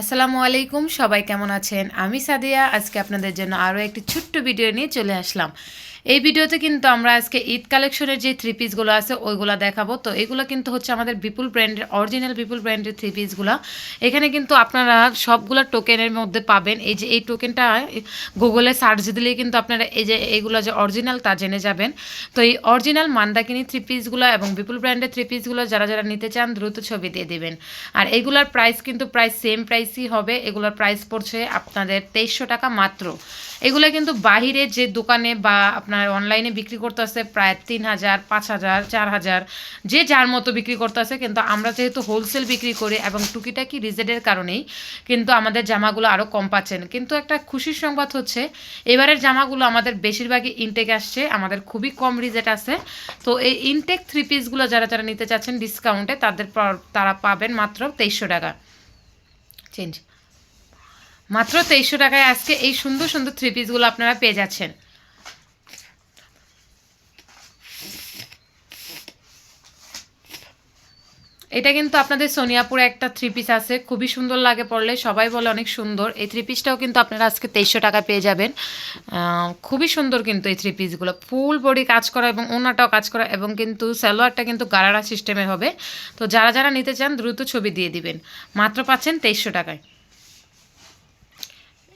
আসসালামু আলাইকুম, সবাই কেমন আছেন? আমি সাদিয়া। আজকে আপনাদের জন্য আরও একটি ছোট্ট ভিডিও নিয়ে চলে আসলাম। এই ভিডিওতে কিন্তু আমরা আজকে ঈদ কালেকশনের যে থ্রি পিসগুলো আছে, ওইগুলো দেখাবো। তো এগুলো কিন্তু হচ্ছে আমাদের বিপুল ব্র্যান্ডের অরিজিনাল বিপুল ব্র্যান্ডের থ্রি পিসগুলো এখানে কিন্তু আপনারা সবগুলো টোকেনের মধ্যে পাবেন। এই যে এই টোকেনটা গুগলে সার্চ দিলেই কিন্তু আপনারা এই যে এইগুলো যে অরিজিনাল তা জেনে যাবেন। তো এই অরিজিনাল মান্দাকিনি থ্রি পিসগুলো এবং বিপুল ব্র্যান্ডের থ্রি পিসগুলো যারা যারা নিতে চান, দ্রুত ছবি দিয়ে দেবেন। আর এগুলোর প্রাইস কিন্তু প্রায় সেম প্রাইসই হবে। এগুলোর প্রাইস পড়ছে আপনাদের তেইশশো টাকা মাত্র। এগুলো কিন্তু বাহিরে যে দোকানে বা আপনার অনলাইনে বিক্রি করতে করতেছে প্রায় তিন হাজার পাঁচ হাজার চার হাজার যে যার মতো বিক্রি করতেছে, কিন্তু আমরা যেহেতু হোলসেল বিক্রি করি এবং টুকিটাকি রিজেটের কারণেই কিন্তু আমাদের জামাগুলো আরও কম পাচ্ছেন। কিন্তু একটা খুশির সংবাদ হচ্ছে, এবারের জামাগুলো আমাদের বেশিরভাগই ইনটেক আসছে, আমাদের খুবই কম রিজেট আছে। তো এই ইনটেক থ্রি পিসগুলো যারা যারা নিতে চাচ্ছেন ডিসকাউন্টে তাদের তারা পাবেন মাত্র তেইশশো টাকা। চেঞ্জ মাত্র তেইশশো টাকায় আজকে এই সুন্দর সুন্দর থ্রি পিসগুলো আপনারা পেয়ে যাচ্ছেন। এটা কিন্তু আপনাদের সোনিয়াপুরে একটা থ্রি পিস আছে, খুবই সুন্দর লাগে পড়লে সবাই বলে অনেক সুন্দর। এই থ্রি পিসটাও কিন্তু আপনারা আজকে তেইশশো টাকা পেয়ে যাবেন। খুবই সুন্দর কিন্তু এই থ্রি পিসগুলো ফুল বডি কাজ করা এবং ওনাটাও কাজ করা এবং কিন্তু সালোয়ারটা কিন্তু গারারা সিস্টেমের হবে। তো যারা যারা নিতে চান, দ্রুত ছবি দিয়ে দিবেন। মাত্র পাচ্ছেন তেইশশো টাকায়।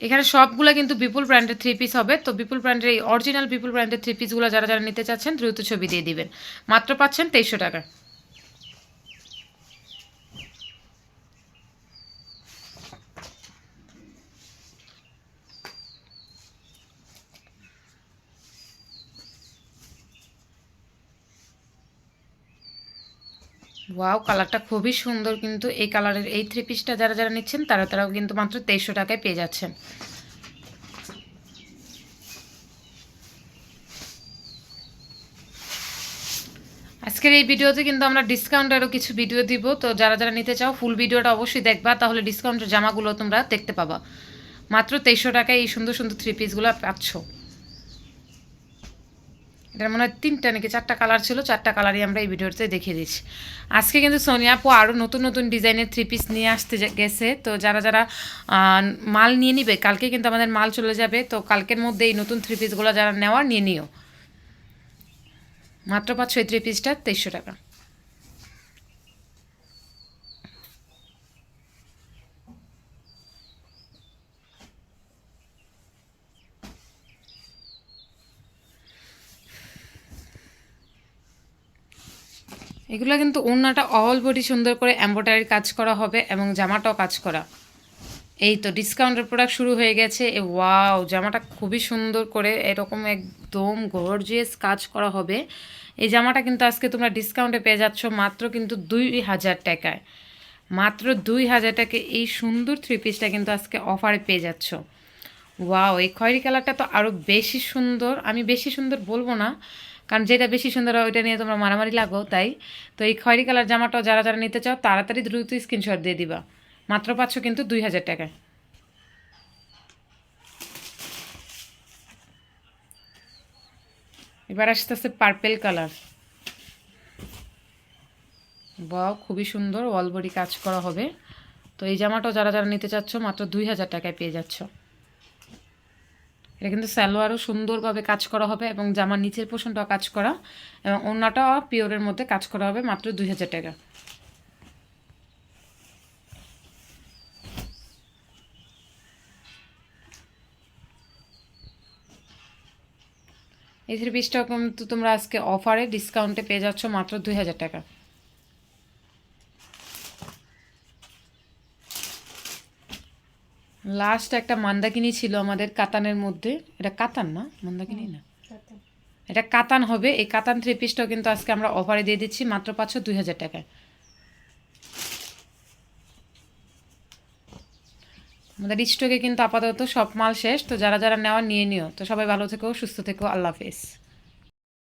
এখানে সবগুলো কিন্তু বিপুল ব্র্যান্ডের থ্রি পিস হবে। তো বিপুল ব্র্যান্ডের এই অরিজিনাল বিপুল ব্র্যান্ডের থ্রি পিসগুলো যারা যারা নিতে চাচ্ছেন, দ্রুত ছবি দিয়ে দিবেন। মাত্র পাচ্ছেন তেইশশো টাকা। ওয়াও কালারটা খুবই সুন্দর কিন্তু এই কালারের এই থ্রি পিসটা যারা যারা নিচ্ছেন, তারা তারাও কিন্তু মাত্র তেইশশো টাকায় পেয়ে যাচ্ছেন। আজকের এই ভিডিওতে কিন্তু আমরা ডিসকাউন্টেরও কিছু ভিডিও দিব, তো যারা যারা নিতে চাও ফুল ভিডিওটা অবশ্যই দেখবা, তাহলে ডিসকাউন্টের জামাগুলো তোমরা দেখতে পাবা। মাত্র তেইশশো টাকায় এই সুন্দর সুন্দর থ্রি পিসগুলো পাচ্ছ। এটার মনে হয় তিনটা নাকি চারটা কালার ছিল, চারটা কালারই আমরা এই ভিডিওতে দেখিয়ে দিচ্ছি আজকে কিন্তু সোনিয়া আপু আরও নতুন নতুন ডিজাইনের থ্রি পিস নিয়ে আসতে গেছে। তো যারা যারা মাল নিয়ে নিবে, কালকে কিন্তু আমাদের মাল চলে যাবে। তো কালকের মধ্যে এই নতুন থ্রি পিসগুলো যারা নেওয়া নিয়ে নিও। মাত্র পাঁচ ছয় থ্রি পিসটা তেইশশো টাকা। এগুলো কিন্তু ওড়নাটা অল বডি সুন্দর করে এম্ব্রয়ডারির কাজ করা হবে এবং জামাটাও কাজ করা। এই তো ডিসকাউন্টের প্রোডাক্ট শুরু হয়ে গেছে। এ ওয়াও জামাটা খুবই সুন্দর করে এরকম একদম গর্জিয়াস কাজ করা হবে। এই জামাটা কিন্তু আজকে তোমরা ডিসকাউন্টে পেয়ে যাচ্ছ মাত্র কিন্তু দুই হাজার টাকায়। মাত্র দুই হাজার টাকায় এই সুন্দর থ্রি পিসটা কিন্তু আজকে অফারে পেয়ে যাচ্ছ। ওয়াও এই খয়েরি কালারটা তো আরও বেশি সুন্দর। আমি বেশি সুন্দর বলব না। কারণ যেটা বেশি সুন্দর হয়, ওইটা নিয়ে তোমরা মারামারি লাগো, তাই? তো এই খয়েরি কালার জামাটাও যারা যারা নিতে চাও, তাড়াতাড়ি দ্রুত স্ক্রিনশট দিয়ে দিবা। মাত্র পাচ্ছ কিন্তু দুই হাজার টাকায়। এবার আসতেছে পার্পেল কালার বা খুবই সুন্দর অলবডি কাজ করা হবে। তো এই জামাটাও যারা যারা নিতে চাচ্ছ, মাত্র দুই হাজার টাকায় পেয়ে যাচ্ছ। এটা কিন্তু সালোয়ারও সুন্দরভাবে কাজ করা হবে এবং জামার নিচের পোষণটাও কাজ করা এবং অন্যটাও পিওরের মধ্যে কাজ করা হবে মাত্র দুই হাজার টাকা। এই থ্রি পিসটাও কিন্তু তোমরা আজকে অফারে ডিসকাউন্টে পেয়ে যাচ্ছ মাত্র দুই হাজার টাকা। লাস্ট একটা মান্দাকিনি ছিল আমাদের কাতানের মধ্যে। এটা কাতান না? মান্দাকিনি না? এটা কাতান হবে। এই কাতান থ্রি পিসটাও কিন্তু আজকে আমরা অফারে দিয়ে দিচ্ছি মাত্র পাঁচশো দুই হাজার টাকায়। আমাদের স্টকে কিন্তু আপাতত সব মাল শেষ। তো যারা যারা নেওয়া নিয়ে নিও। তো সবাই ভালো থেকো সুস্থ থেকো। আল্লাহ হাফেজ।